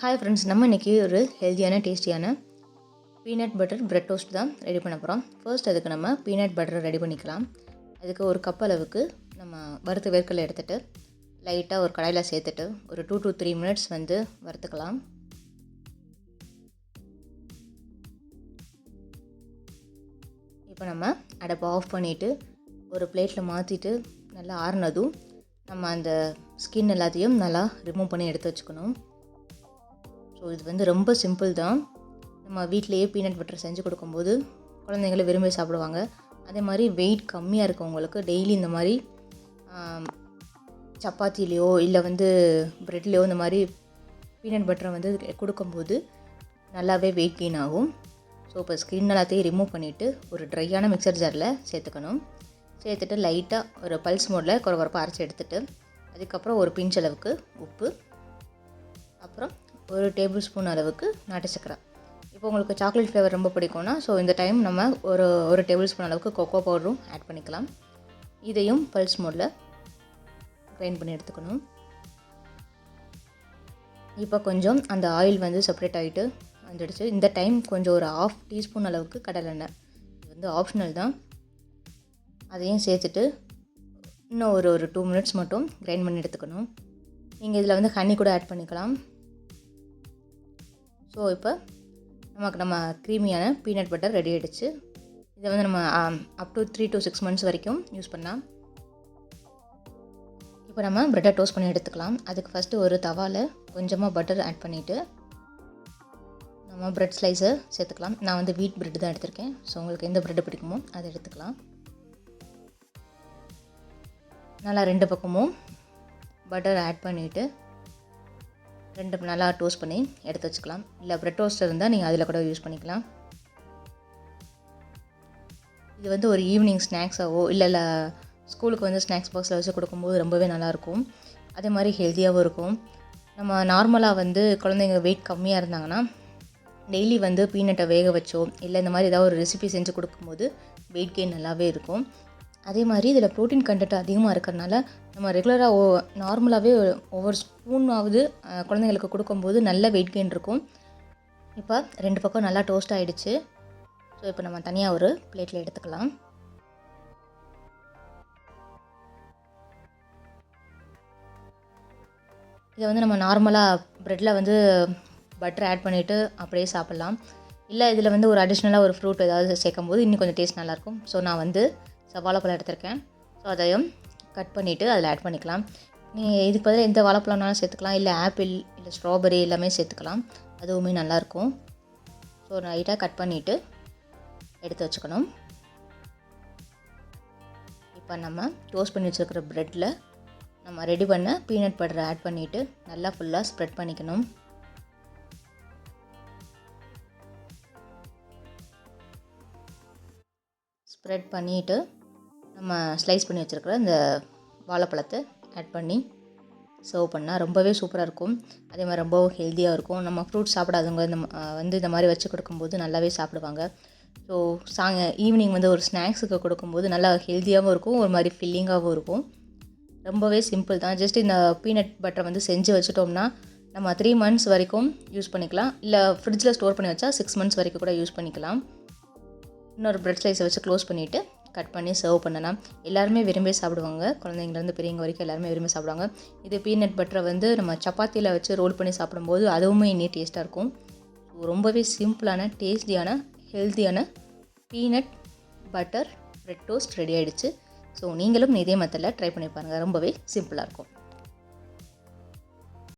Hi friends நம்ம இன்றைக்கி ஒரு ஹெல்த்தியான டேஸ்டியான பீனட் பட்டர் ப்ரெட் டோஸ்ட் தான் ரெடி பண்ண போகிறோம் ஃபர்ஸ்ட் அதுக்கு நம்ம பீனட் பட்டரை ரெடி பண்ணிக்கலாம். அதுக்கு ஒரு கப் அளவுக்கு நம்ம வறுத்த வேர்க்கடலை எடுத்துகிட்டு லைட்டாக ஒரு கடாயில் சேர்த்துட்டு ஒரு டூ டு த்ரீ மினிட்ஸ் வந்து வறுத்துக்கலாம். இப்போ நம்ம அடப்பை ஆஃப் பண்ணிவிட்டு ஒரு பிளேட்டில் மாற்றிட்டு நல்லா ஆறுனதும் நம்ம அந்த ஸ்கின் எல்லாத்தையும் நல்லா ரிமூவ் பண்ணி எடுத்து வச்சுக்கணும். ஸோ இது வந்து ரொம்ப சிம்பிள் தான். நம்ம வீட்டிலையே பீனட் பட்டர் செஞ்சு கொடுக்கும்போது குழந்தைங்கள விரும்பி சாப்பிடுவாங்க. அதே மாதிரி வெயிட் கம்மியாக இருக்கவங்களுக்கு டெய்லி இந்த மாதிரி சப்பாத்திலேயோ இல்லை வந்து ப்ரெட்லேயோ இந்த மாதிரி பீனட் பட்டரை வந்து கொடுக்கும்போது நல்லாவே வெயிட் கெயின் ஆகும். ஸோ இப்போ ஸ்கின் எல்லாத்தையும் ரிமூவ் பண்ணிவிட்டு ஒரு ட்ரையான மிக்சர் ஜாரில் சேர்த்துக்கணும். சேர்த்துட்டு லைட்டாக ஒரு பல்ஸ் மோடில் குறகுறப்பாக அரைச்சி எடுத்துகிட்டு அதுக்கப்புறம் ஒரு பிஞ்ச் அளவுக்கு உப்பு அப்புறம் ஒரு டேபிள் ஸ்பூன் அளவுக்கு நாட்டு சக்கரை. இப்போ உங்களுக்கு சாக்லேட் ஃப்ளேவர் ரொம்ப பிடிக்கும்னா ஸோ இந்த டைம் நம்ம ஒரு ஒரு டேபிள் ஸ்பூன் அளவுக்கு கொக்கோ பவுடரும் ஆட் பண்ணிக்கலாம். இதையும் பல்ஸ் மோடில் கிரைண்ட் பண்ணி எடுத்துக்கணும். இப்போ கொஞ்சம் அந்த ஆயில் வந்து செப்பரேட் ஆகிட்டு வந்துடுச்சு. இந்த டைம் கொஞ்சம் ஒரு ஆஃப் டீஸ்பூன் அளவுக்கு கடலெண்ணெய் இது வந்து ஆப்ஷனல் தான். அதையும் சேர்த்துட்டு இன்னும் ஒரு ஒரு டூ மினிட்ஸ் மட்டும் கிரைண்ட் பண்ணி எடுத்துக்கணும். நீங்கள் இதில் வந்து ஹனி கூட ஆட் பண்ணிக்கலாம். ஸோ இப்போ நமக்கு நம்ம க்ரீமியான பீனட் பட்டர் ரெடி ஆகிடுச்சு இதை வந்து நம்ம up to three to six months வரைக்கும் யூஸ் பண்ணலாம். இப்போ நம்ம ப்ரெட்டை டோஸ்ட் பண்ணி எடுத்துக்கலாம். அதுக்கு ஃபஸ்ட்டு ஒரு தவாவில் கொஞ்சமாக பட்டர் ஆட் பண்ணிவிட்டு நம்ம ப்ரெட் ஸ்லைஸை சேர்த்துக்கலாம். நான் வந்து வீட் ப்ரெட் தான் எடுத்திருக்கேன். ஸோ உங்களுக்கு எந்த ப்ரெட்டு பிடிக்குமோ அதை எடுத்துக்கலாம். நல்லா ரெண்டு பக்கமும் பட்டர் ஆட் பண்ணிவிட்டு ரெண்டு நல்லா டோஸ்ட் பண்ணி எடுத்து வச்சுக்கலாம். இல்லை ப்ரெட் டோஸ்ட் இருந்தால் நீங்கள் அதில் கூட யூஸ் பண்ணிக்கலாம். இது வந்து ஒரு ஈவினிங் ஸ்நாக்ஸாவோ இல்லை இல்லை ஸ்கூலுக்கு வந்து ஸ்நாக்ஸ் பாக்ஸில் வச்சு கொடுக்கும்போது ரொம்பவே நல்லாயிருக்கும் அதே மாதிரி ஹெல்த்தியாகவும் இருக்கும். நம்ம நார்மலாக வந்து குழந்தைங்க வெயிட் கம்மியாக இருந்தாங்கன்னா டெய்லி வந்து பீனட்டை வேக வச்சோ இல்லை இந்த மாதிரி ஏதாவது ஒரு ரெசிபி செஞ்சு கொடுக்கும்போது வெயிட் கெயின் நல்லாவே இருக்கும். அதே மாதிரி இதில் ப்ரோட்டீன் கண்டென்ட் அதிகமாக இருக்கிறனால நம்ம ரெகுலராக ஓ நார்மலாகவே ஒவ்வொரு ஸ்பூனாவது குழந்தைங்களுக்கு கொடுக்கும்போது நல்ல வெயிட் கெயின் இருக்கும். இப்போ ரெண்டு பக்கம் நல்லா டோஸ்ட் ஆகிடுச்சு ஸோ இப்போ நம்ம தனியாக ஒரு பிளேட்டில் எடுத்துக்கலாம். இதை வந்து நம்ம நார்மலாக ப்ரெட்டில் வந்து பட்டர் ஆட் பண்ணிவிட்டு அப்படியே சாப்பிட்லாம். இல்லை இதில் வந்து ஒரு அடிஷ்னலாக ஒரு ஃப்ரூட் ஏதாவது சேர்க்கும் போது இன்னும் கொஞ்சம் டேஸ்ட் நல்லாயிருக்கும் ஸோ நான் வந்து வாழைப்பழம் எடுத்திருக்கேன். ஸோ அதையும் கட் பண்ணிவிட்டு அதில் ஆட் பண்ணிக்கலாம். நீங்கள் இதுக்கு பதில் எந்த வாழைப்பழம்னாலும் சேர்த்துக்கலாம். இல்லை ஆப்பிள் இல்லை ஸ்ட்ராபெரி எல்லாமே சேர்த்துக்கலாம். அதுவுமே நல்லாயிருக்கும். ஸோ நைட்டாக கட் பண்ணிவிட்டு எடுத்து வச்சுக்கணும். இப்போ நம்ம டோஸ்ட் பண்ணி வச்சுருக்கிற ப்ரெட்டில் நம்ம ரெடி பண்ண பீனட் பட்டரை ஆட் பண்ணிவிட்டு நல்லா ஃபுல்லாக ஸ்ப்ரெட் பண்ணிக்கணும். ஸ்ப்ரெட் பண்ணிவிட்டு நம்ம ஸ்லைஸ் பண்ணி வச்சுருக்கிற இந்த வாழைப்பழத்தை ஆட் பண்ணி சர்வ் பண்ணால் ரொம்பவே சூப்பராக இருக்கும். அதே மாதிரி ரொம்ப ஹெல்த்தியாக இருக்கும். நம்ம ஃப்ரூட்ஸ் சாப்பிடாதவங்க இந்த வந்து இந்த மாதிரி வச்சு கொடுக்கும்போது நல்லாவே சாப்பிடுவாங்க. ஸோ சாங்க ஈவினிங் வந்து ஒரு ஸ்நாக்ஸுக்கு கொடுக்கும்போது நல்லா ஹெல்த்தியாகவும் இருக்கும். ஒரு மாதிரி ஃபில்லிங்காகவும் இருக்கும். ரொம்பவே சிம்பிள் தான். ஜஸ்ட் இந்த பீனட் பட்டரை வந்து செஞ்சு வச்சுட்டோம்னா நம்ம த்ரீ மந்த்ஸ் வரைக்கும் யூஸ் பண்ணிக்கலாம். இல்லை ஃப்ரிட்ஜில் ஸ்டோர் பண்ணி வச்சா சிக்ஸ் மந்த்ஸ் வரைக்கும் கூட யூஸ் பண்ணிக்கலாம். இன்னொரு பிரெட் ஸ்லைஸை வச்சு க்ளோஸ் பண்ணிவிட்டு கட் பண்ணி சர்வ் பண்ணலாம். எல்லாருமே விரும்பி சாப்பிடுவாங்க. குழந்தைங்கலேருந்து பெரியவங்க வரைக்கும் எல்லாருமே விரும்பி சாப்பிடுவாங்க. இது பீனட் பட்டரை வந்து நம்ம சப்பாத்தியில் வச்சு ரோல் பண்ணி சாப்பிடும்போது அதுவுமே இன்னும் டேஸ்ட்டாக இருக்கும். ரொம்பவே சிம்பிளான டேஸ்டியான ஹெல்த்தியான peanut butter bread toast ready ஆகிடுச்சு ஸோ நீங்களும் இதே மெத்தடில் ட்ரை பண்ணி பாருங்கள் ரொம்பவே சிம்பிளாக இருக்கும்.